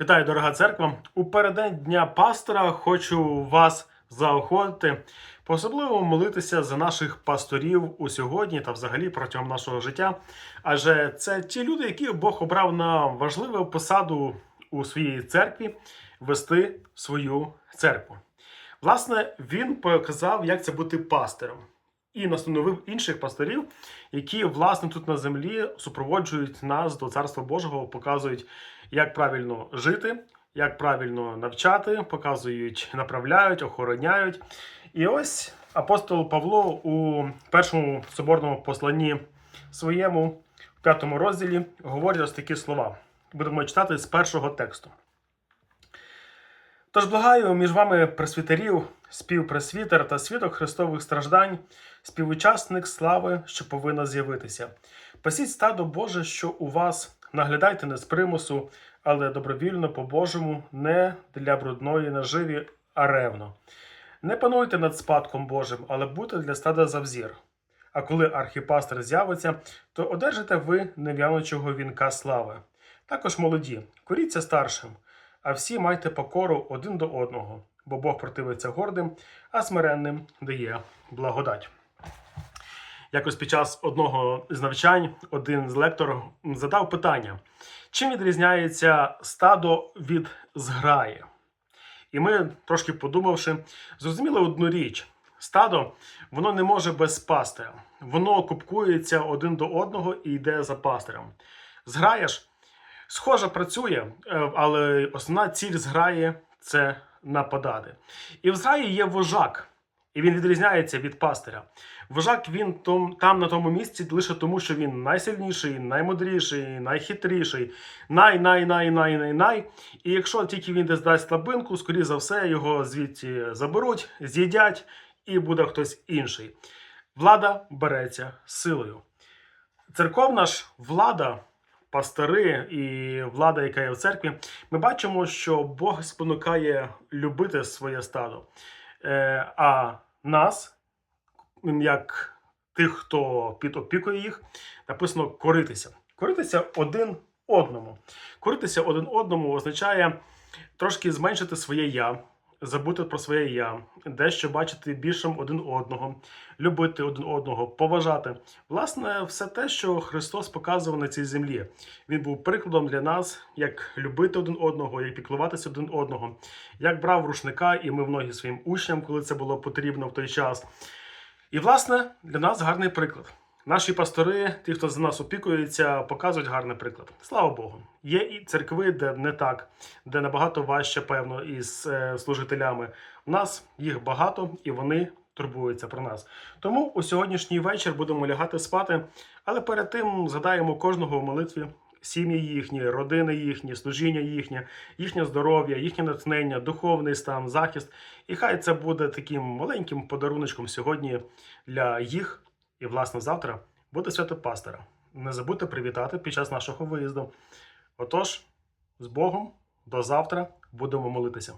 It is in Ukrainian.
Вітаю, дорога церква! У переддень Дня пастора хочу вас заохотити по-особливо молитися за наших пасторів у сьогодні та взагалі протягом нашого життя. Адже це ті люди, які Бог обрав на важливу посаду у своїй церкві вести свою церкву. Власне, він показав, як це бути пастиром. І настановив інших пасторів, які власне тут на землі супроводжують нас до Царства Божого, показують, як правильно жити, як правильно навчати, показують, направляють, охороняють. І ось апостол Павло у першому соборному посланні своєму, в п'ятому розділі, говорить ось такі слова. Будемо читати з першого тексту. Тож благаю між вами пресвітерів, співпресвітер та свідок Христових страждань, співучасник слави, що повинна з'явитися. Пасіть стадо Боже, що у вас, наглядайте не з примусу, але добровільно по-божому, не для брудної наживі, а ревно. Не пануйте над спадком Божим, але будьте для стада за взір. А коли архіпастер з'явиться, то одержите ви нев'яночого вінка слави. Також молоді, коріться старшим, а всі майте покору один до одного, бо Бог противиться гордим, а смиренним дає благодать. Якось під час одного з навчань один з лекторів задав питання: чим відрізняється стадо від зграї? І ми, трошки подумавши, зрозуміли одну річ: стадо воно не може без пастиря. Воно купкується один до одного і йде за пастирем. Зграя ж, схоже, працює, е, але основна ціль зграї це нападати. І в зграї є вожак. І він відрізняється від пастиря. Вожак він том, там на тому місці лише тому, що він найсильніший, наймудріший, найхитріший, най-най-най-най-най-най. І якщо тільки він десь дасть слабинку, скоріше за все, його звідти заберуть, з'їдять, і буде хтось інший. Влада береться силою. Церковна ж влада, пастори і влада, яка є в церкві, ми бачимо, що Бог спонукає любити своє стадо. Е, а нас, як тих, хто під опікою їх, написано коритися. Коритися один одному. Коритися один одному означає трошки зменшити своє я, забути про своє я, дещо бачити більшим один одного, любити один одного, поважати. Власне, все те, що Христос показував на цій землі. Він був прикладом для нас, як любити один одного, як піклуватися один одного, як брав рушника і мив ноги своїм учням, коли це було потрібно в той час. І, власне, для нас гарний приклад. Наші пастори, ті, хто за нас опікується, показують гарний приклад. Слава Богу. Є і церкви, де не так, де набагато важче, певно, із е, служителями. У нас їх багато і вони турбуються про нас. Тому у сьогоднішній вечір будемо лягати спати, але перед тим згадаємо кожного в молитві. Сім'ї їхні, родини їхні, служіння їхнє, їхнє здоров'я, їхнє натхнення, духовний стан, захист. І хай це буде таким маленьким подаруночком сьогодні для їх. І, власне, завтра буде свято пастора. Не забудьте привітати під час нашого виїзду. Отож, з Богом, до завтра будемо молитися.